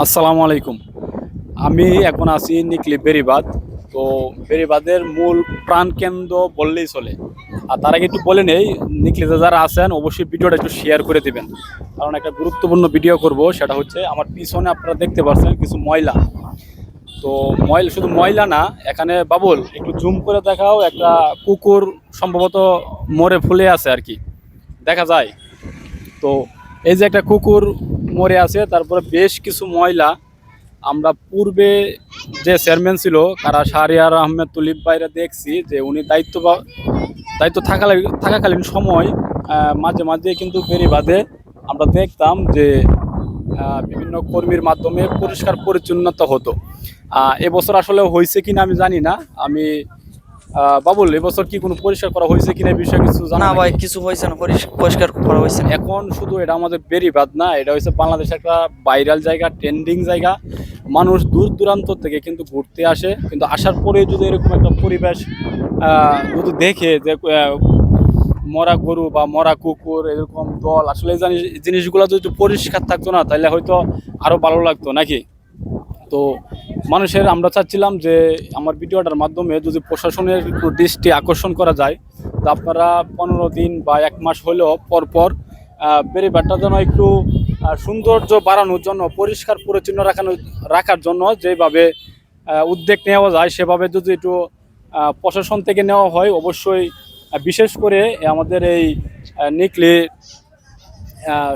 আসসালামু আলাইকুম। আমি এখন আছি নিকলি বেরিবাদ। তো বেরিবাদের মূল প্রাণকেন্দ্র বললেই চলে। আর তার আগে একটু বলে নেই নিকলিতে যারা আছেন, অবশ্যই ভিডিওটা একটু শেয়ার করে দেবেন। কারণ একটা গুরুত্বপূর্ণ ভিডিও করব, সেটা হচ্ছে আমার পিছনে আপনারা দেখতে পাচ্ছেন কিছু ময়লা। তো ময়লা, শুধু ময়লা না, এখানে বাবুল, একটু জুম করে দেখাও, একটা কুকুর সম্ভবত মরে ফুলে আছে আর কি। দেখা যায়। তো এই যে একটা কুকুর মরে আছে, তারপরে বেশ কিছু ময়লা আমরা পূর্বে যে চেয়ারম্যান ছিল, কারা শাহরিয়ার আহমেদ তুলিপ বাইরে দেখছি যে উনি দায়িত্ব বা- দায়িত্ব থাকা থাকাকালীন সময় মাঝে মাঝে কিন্তু বেরিবাদে আমরা দেখতাম যে বিভিন্ন কর্মীর মাধ্যমে পরিষ্কার পরিচ্ছন্নতা হতো। এবছর আসলে হয়েছে কিনা আমি জানি না। আমি বাবুল এবছর কি কোনো পরিষ্কার করা হয়েছে কিনা বিষয়ে কিছু জানা ভাই কিছু হয়েছে না পরিষ- পরিষ্কার করা হয়েছে এখন শুধু এটা আমাদের বেরিবাদ না এটা হচ্ছে বাংলাদেশের একটা ভাইরাল জায়গা ট্রেন্ডিং জায়গা। মানুষ দূর দূরান্ত থেকে কিন্তু ঘুরতে আসে কিন্তু আসার পরে যদি এরকম একটা পরিবেশ যদি দেখে যে মরা গরু বা মরা কুকুর এরকম দল আসলে জিনিসগুলো যদি পরিষ্কার থাকতো না তাহলে হয়তো আরও ভালো লাগতো নাকি? তো মানুষের, আমরা চাচ্ছিলাম যে আমার ভিডিওটার মাধ্যমে যদি প্রশাসনের দৃষ্টি আকর্ষণ করা যায়, তো আপনারা পনেরো দিন বা এক মাস হলেও পরপর পর বেড়িবারটা যেন একটু সৌন্দর্য বাড়ানোর জন্য, পরিষ্কার পরিচ্ছন্ন রাখানো রাখার জন্য যেভাবে উদ্যোগ নেওয়া যায়, সেভাবে যদি একটু প্রশাসন থেকে নেওয়া হয়, অবশ্যই বিশেষ করে আমাদের এই নিকলি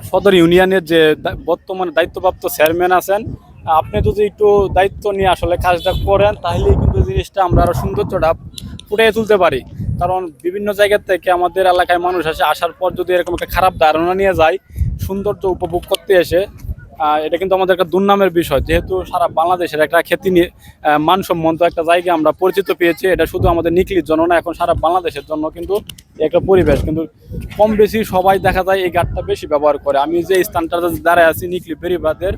সদর ইউনিয়নের যে বর্তমানে দায়িত্বপ্রাপ্ত চেয়ারম্যান আছেন আপনি যদি একটু দায়িত্ব নিয়ে আসলে কাজটা করেন তাহলে কিন্তু জিনিসটা আমরা আরও সৌন্দর্যটা ফুটিয়ে তুলতে পারি। কারণ বিভিন্ন জায়গা থেকে আমাদের এলাকায় মানুষ আসে, আসার পর যদি এরকম একটা খারাপ ধারণা নিয়ে যায়, সৌন্দর্য উপভোগ করতে এসে এটা কিন্তু আমাদের একটা দুর্নামের বিষয়। যেহেতু সারা বাংলাদেশের একটা খ্যাতি নিয়ে মানসম্মত একটা জায়গা আমরা পরিচিত পেয়েছি, এটা শুধু আমাদের নিকলির জন্য না, এখন সারা বাংলাদেশের জন্য কিন্তু একটা পরিবেশ। কিন্তু কম বেশি সবাই দেখা যায় এই ঘাটটা বেশি ব্যবহার করে। আমি যে স্থানটাতে দাঁড়ায় আছি, নিকলি বেরিবাদের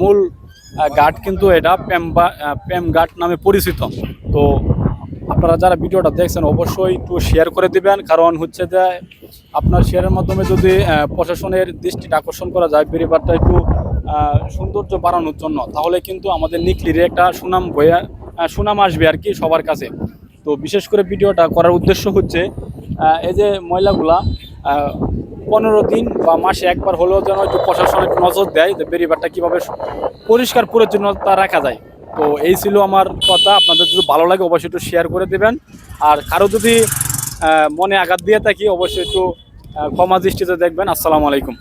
মূল ঘাট কিন্তু এটা প্যাম্বা আহ, প্যাম ঘাট নামে পরিচিত। তো আপনারা যারা ভিডিওটা দেখছেন অবশ্যই একটু শেয়ার করে দিবেন। কারণ হচ্ছে যে আপনার শেয়ারের মাধ্যমে যদি প্রশাসনের দৃষ্টিটা আকর্ষণ করা যায় বেরিবারটা একটু সৌন্দর্য বাড়ানোর জন্য তাহলে কিন্তু আমাদের নিকলির একটা সুনাম আহ, সুনাম আসবে আর কি সবার কাছে। তো বিশেষ করে ভিডিওটা করার উদ্দেশ্য হচ্ছে এই যে ময়লাগুলা পনেরো দিন বা মাসে একবার হলেও যেন একটু প্রশাসন একটু নজর দেয় যে বেরিবারটা কীভাবে পরিষ্কার পরিচ্ছন্নতা রাখা যায়। তো এই ছিল আমার কথা। আপনাদের যদি ভালো লাগে অবশ্যই একটু শেয়ার করে দেবেন। আর কারও যদি মনে আঘাত দিয়ে থাকি, অবশ্যই একটু ক্ষমা দৃষ্টিতে দেখবেন। আসসালামু আলাইকুম।